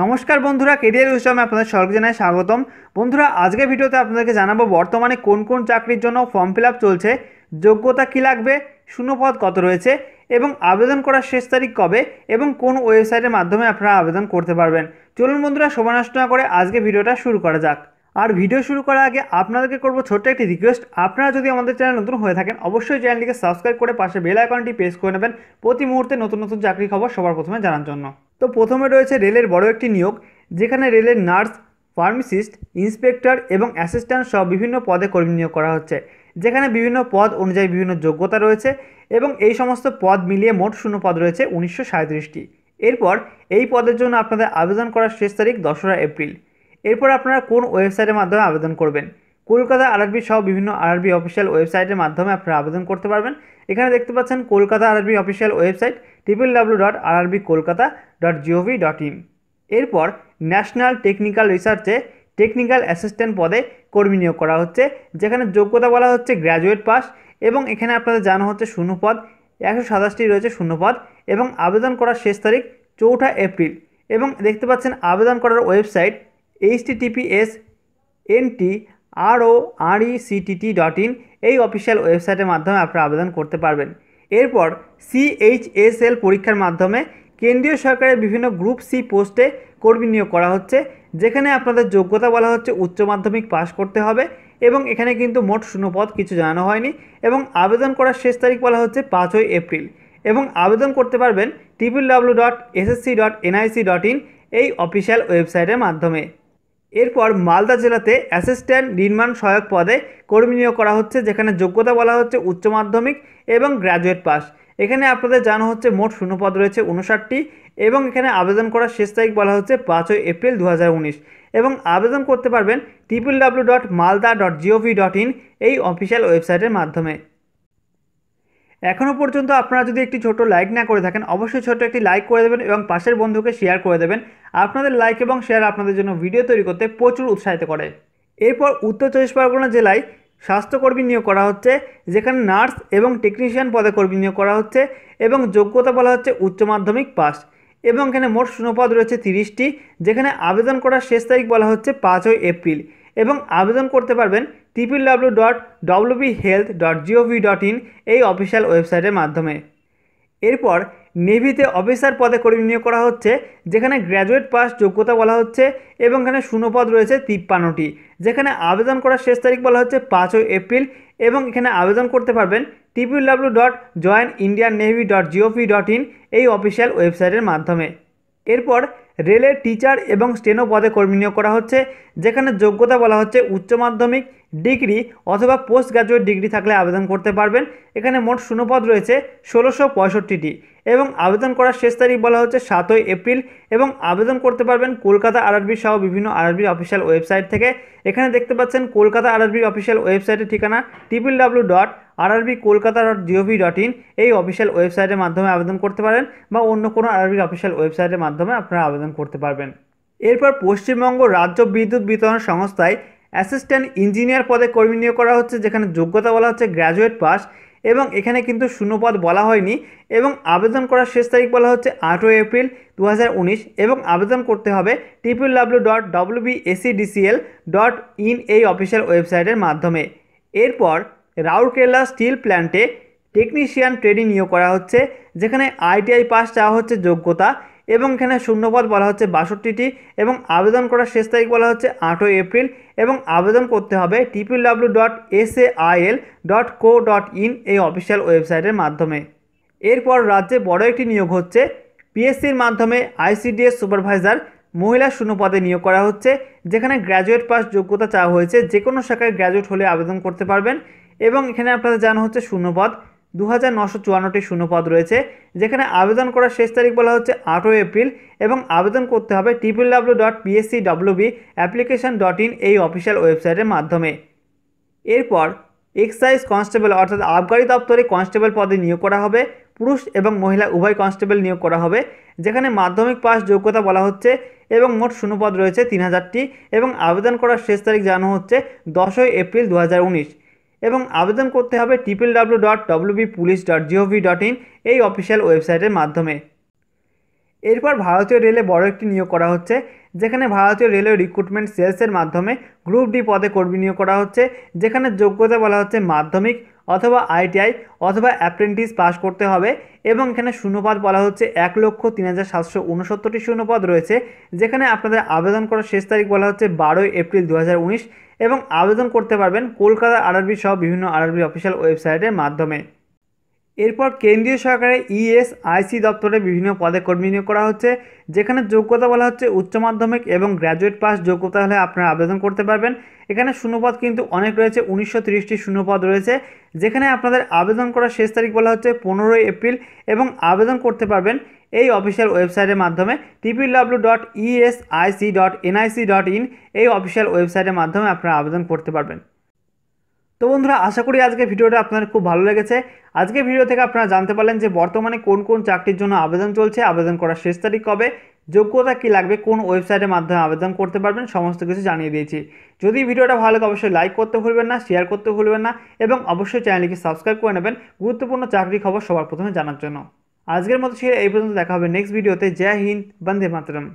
নমস্কার বন্ধুরা কেরিয়ার উৎসবে আপনাদের সকলকে জানাই স্বাগতম। বন্ধুরা আজকে ভিডিওতে আপনাদেরকে জানাব বর্তমানে কোন কোন চাকরির জন্য ফর্ম ফিল চলছে, যোগ্যতা কী লাগবে, শূন্যপদ কত রয়েছে, এবং আবেদন করার শেষ তারিখ কবে, এবং কোন ওয়েবসাইটের মাধ্যমে আপনারা আবেদন করতে পারবেন। চলুন বন্ধুরা সময় করে আজকে ভিডিওটা শুরু করা যাক। আর ভিডিও শুরু করার আগে আপনাদেরকে করব ছোট্ট একটি রিকোয়েস্ট আপনারা যদি আমাদের চ্যানেল নতুন হয়ে থাকেন, অবশ্যই চ্যানেলটিকে সাবস্ক্রাইব করে পাশে বেল আইকনটি প্রেস করে নেবেন। প্রতি মুহূর্তে নতুন নতুন চাকরি খবর সবার প্রথমে জানার জন্য। তো প্রথমে রয়েছে রেলের বড় একটি নিয়োগ, যেখানে রেলের নার্স, ফার্মাসিস্ট, ইন্সপেক্টর এবং অ্যাসিস্ট্যান্ট সহ বিভিন্ন পদে কর্মী নিয়োগ করা হচ্ছে, যেখানে বিভিন্ন পদ অনুযায়ী বিভিন্ন যোগ্যতা রয়েছে এবং এই সমস্ত পদ মিলিয়ে মোট শূন্য পদ রয়েছে উনিশশো সাঁত্রিশটি এরপর এই পদের জন্য আপনাদের আবেদন করার শেষ তারিখ দশরা এপ্রিল। এরপর আপনারা কোন ওয়েবসাইটের মাধ্যমে আবেদন করবেন? কলকাতা আরআরবি সহ বিভিন্ন আরআরবি অফিসিয়াল ওয়েবসাইটের মাধ্যমে আপনারা আবেদন করতে পারবেন। এখানে দেখতে পাচ্ছেন Kolkata RRB official website triple W dot RRB Kolkata dot G O V dot in এরপর ন্যাশনাল টেকনিক্যাল রিসার্চে টেকনিক্যাল অ্যাসিস্ট্যান্ট পদে কর্মী নিয়োগ করা হচ্ছে, যেখানে যোগ্যতা বলা হচ্ছে গ্র্যাজুয়েট পাস এবং এখানে আপনাদের জানা হচ্ছে শূন্যপদ, একশো সাতাশটি রয়েছে শূন্যপদ এবং আবেদন করার শেষ তারিখ চৌঠা এপ্রিল। এবং দেখতে পাচ্ছেন আবেদন করার website H T P S N T R O dot in এই অফিসিয়াল ওয়েবসাইটের মাধ্যমে আপনারা আবেদন করতে পারবেন। এরপর সিএইচএসএল পরীক্ষার মাধ্যমে কেন্দ্রীয় সরকারের বিভিন্ন গ্রুপ সি পোস্টে কর্মী নিয়োগ করা হচ্ছে, যেখানে আপনাদের যোগ্যতা বলা হচ্ছে উচ্চ মাধ্যমিক পাশ করতে হবে এবং এখানে কিন্তু মোট শূন্যপদ কিছু জানানো হয়নি এবং আবেদন করার শেষ তারিখ বলা হচ্ছে পাঁচই এপ্রিল। এবং আবেদন করতে পারবেন triple W dot SSC dot NIC dot in এই অফিসিয়াল ওয়েবসাইটের মাধ্যমে। এরপর মালদা জেলাতে অ্যাসিস্ট্যান্ট নির্মাণ সহায়ক পদে কর্মী নিয়োগ করা হচ্ছে, যেখানে যোগ্যতা বলা হচ্ছে উচ্চ মাধ্যমিক এবং গ্র্যাজুয়েট পাস। এখানে আপনাদের জানা হচ্ছে মোট শূন্যপদ রয়েছে উনষাটটি এবং এখানে আবেদন করার শেষ তারিখ বলা হচ্ছে পাঁচই এপ্রিল দু হাজার উনিশ। এবং আবেদন করতে পারবেন triple W dot Malda dot G O V dot in এই অফিসিয়াল ওয়েবসাইটের মাধ্যমে। এখনও পর্যন্ত আপনারা যদি একটি ছোট লাইক না করে থাকেন, অবশ্যই ছোট একটি লাইক করে দেবেন এবং পাশের বন্ধুকে শেয়ার করে দেবেন। আপনাদের লাইক এবং শেয়ার আপনাদের জন্য ভিডিও তৈরি করতে প্রচুর উৎসাহিত করে। এরপর উত্তর চব্বিশ পরগনা জেলায় স্বাস্থ্যকর্মী নিয়োগ করা হচ্ছে, যেখানে নার্স এবং টেকনিশিয়ান পদে কর্মী নিয়োগ করা হচ্ছে এবং যোগ্যতা বলা হচ্ছে উচ্চ মাধ্যমিক পাস এবং এখানে মোট শূন্যপদ রয়েছে তিরিশটি, যেখানে আবেদন করার শেষ তারিখ বলা হচ্ছে পাঁচই এপ্রিল। এবং আবেদন করতে পারবেন triple W dot WB health dot G O V dot in এই অফিসিয়াল ওয়েবসাইটের মাধ্যমে। এরপর নেভিতে অফিসার পদে কর্মী নিয়োগ করা হচ্ছে, যেখানে গ্র্যাজুয়েট পাস যোগ্যতা বলা হচ্ছে এবং এখানে শূন্যপদ রয়েছে তিপ্পান্নটি। যেখানে আবেদন করার শেষ তারিখ বলা হচ্ছে পাঁচই এপ্রিল এবং এখানে আবেদন করতে পারবেন triple W dot join Indian navy dot G O V dot in এই অফিসিয়াল ওয়েবসাইটের মাধ্যমে। এরপর রেলের টিচার এবং স্টেনো পদে কর্মী নিয়োগ করা হচ্ছে, যেখানে যোগ্যতা বলা হচ্ছে উচ্চ মাধ্যমিক ডিগ্রি অথবা পোস্ট গ্রাজুয়েট ডিগ্রি থাকলে আবেদন করতে পারবেন। এখানে মোট শূন্যপদ রয়েছে ষোলোশো পঁয়ষট্টিটি এবং আবেদন করার শেষ তারিখ বলা হচ্ছে সাতই এপ্রিল এবং আবেদন করতে পারবেন কলকাতা আরআরবি সহ বিভিন্ন আরআরবি অফিসিয়াল ওয়েবসাইট থেকে। এখানে দেখতে পাচ্ছেন কলকাতা আরআরবি অফিসিয়াল ওয়েবসাইটের ঠিকানা triple W dot RRB Kolkata dot G O V dot in এই অফিসিয়াল ওয়েবসাইটের মাধ্যমে আবেদন করতে পারেন বা অন্য কোনো আরআরবির অফিসিয়াল ওয়েবসাইটের মাধ্যমে আপনারা আবেদন করতে পারবেন। এরপর পশ্চিমবঙ্গ রাজ্য বিদ্যুৎ বিতরণ সংস্থায় অ্যাসিস্ট্যান্ট ইঞ্জিনিয়ার পদে কর্মী নিয়োগ করা হচ্ছে, যেখানে যোগ্যতা বলা হচ্ছে গ্র্যাজুয়েট পাস এবং এখানে কিন্তু শূন্যপদ বলা হয়নি এবং আবেদন করার শেষ তারিখ বলা হচ্ছে আটই এপ্রিল দু হাজার উনিশ এবং আবেদন করতে হবে triple W dot WB A C D C L dot in এই অফিসিয়াল ওয়েবসাইটের মাধ্যমে। এরপর রাউরকেল্লা স্টিল প্ল্যান্টে টেকনিশিয়ান ট্রেনিং নিয়োগ করা হচ্ছে, যেখানে আইটিআই পাস চাওয়া হচ্ছে যোগ্যতা এবং এখানে শূন্যপদ বলা হচ্ছে বাষট্টিটি এবং আবেদন করার শেষ তারিখ বলা হচ্ছে আটই এপ্রিল এবং আবেদন করতে হবে triple W dot S A I L dot co dot in এই অফিসিয়াল ওয়েবসাইটের মাধ্যমে। এরপর রাজ্যে বড় একটি নিয়োগ হচ্ছে, পিএসসির মাধ্যমে আইসিডিএস সুপারভাইজার মহিলা শূন্যপদে নিয়োগ করা হচ্ছে, যেখানে গ্র্যাজুয়েট পাস যোগ্যতা চাওয়া হয়েছে যে কোনো শাখায় গ্র্যাজুয়েট হলে আবেদন করতে পারবেন এবং এখানে আপনাদের জানা হচ্ছে শূন্যপদ। দু হাজার নশো চুয়ান্নটি শূন্যপদ রয়েছে, যেখানে আবেদন করার শেষ তারিখ বলা হচ্ছে আটই এপ্রিল এবং আবেদন করতে হবে triple W dot PSC application dot in এই অফিসিয়াল ওয়েবসাইটের মাধ্যমে। এরপর এক্সাইজ কনস্টেবল অর্থাৎ আবগারি দপ্তরে কনস্টেবল পদে নিয়োগ করা হবে, পুরুষ এবং মহিলা উভয় কনস্টেবল নিয়োগ করা হবে, যেখানে মাধ্যমিক পাস যোগ্যতা বলা হচ্ছে এবং মোট শূন্যপদ রয়েছে তিন হাজারটি এবং আবেদন করার শেষ তারিখ জানানো হচ্ছে দশই এপ্রিল দু হাজার উনিশ। এবং আবেদন করতে হবে triple W dot WB police dot G O V dot in এই অফিসিয়াল ওয়েবসাইটের মাধ্যমে। এরপর ভারতীয় রেলে বড় একটি নিয়োগ করা হচ্ছে, যেখানে ভারতীয় রেলওয়ে রিক্রুটমেন্ট সেলসের মাধ্যমে গ্রুপ ডি পদে কর্মী নিয়োগ করা হচ্ছে, যেখানে যোগ্যতা বলা হচ্ছে মাধ্যমিক অথবা আইটিআই অথবা অ্যাপ্রেন্টিস পাস করতে হবে এবং এখানে শূন্যপদ বলা হচ্ছে এক লক্ষ তিন হাজার সাতশো উনসত্তরটি শূন্যপদ রয়েছে, যেখানে আপনাদের আবেদন করার শেষ তারিখ বলা হচ্ছে বারোই এপ্রিল দু হাজার উনিশ এবং আবেদন করতে পারবেন কলকাতা আরআরবি সহ বিভিন্ন আরআরবি অফিসিয়াল ওয়েবসাইটের মাধ্যমে। এরপর কেন্দ্রীয় সরকারের ইএসআইসি দপ্তরে বিভিন্ন পদে কর্মী নিয়োগ করা হচ্ছে, যেখানে যোগ্যতা বলা হচ্ছে উচ্চ মাধ্যমিক এবং গ্র্যাজুয়েট পাস যোগ্যতা হলে আপনারা আবেদন করতে পারবেন। এখানে শূন্যপদ কিন্তু অনেক রয়েছে, উনিশশো তিরিশটি শূন্যপদ রয়েছে, যেখানে আপনাদের আবেদন করার শেষ তারিখ বলা হচ্ছে পনেরোই এপ্রিল এবং আবেদন করতে পারবেন এই অফিসিয়াল ওয়েবসাইটের মাধ্যমে triple W dot ESIC dot NIC dot in এই অফিসিয়াল ওয়েবসাইটের মাধ্যমে আপনারা আবেদন করতে পারবেন। তো বন্ধুরা, আশা করি আজকে ভিডিওটা আপনাদের খুব ভালো লেগেছে। আজকে ভিডিও থেকে আপনারা জানতে পারলেন যে বর্তমানে কোন কোন চাকরির জন্য আবেদন চলছে, আবেদন করার শেষ তারিখ কবে, যোগ্যতা কী লাগবে, কোন ওয়েবসাইটের মাধ্যমে আবেদন করতে পারবেন সমস্ত কিছু জানিয়ে দিয়েছি। যদি ভিডিওটা ভালো লাগে অবশ্যই লাইক করতে ভুলবেন না, শেয়ার করতে ভুলবেন না এবং অবশ্যই চ্যানেলটিকে সাবস্ক্রাইব করে নেবেন গুরুত্বপূর্ণ চাকরি খবর সবার প্রথমে জানার জন্য। আজকের মতো ছিল এই পর্যন্ত দেখা হবে নেক্সট ভিডিওতে। জয় হিন্দ, বন্দে মাতরম।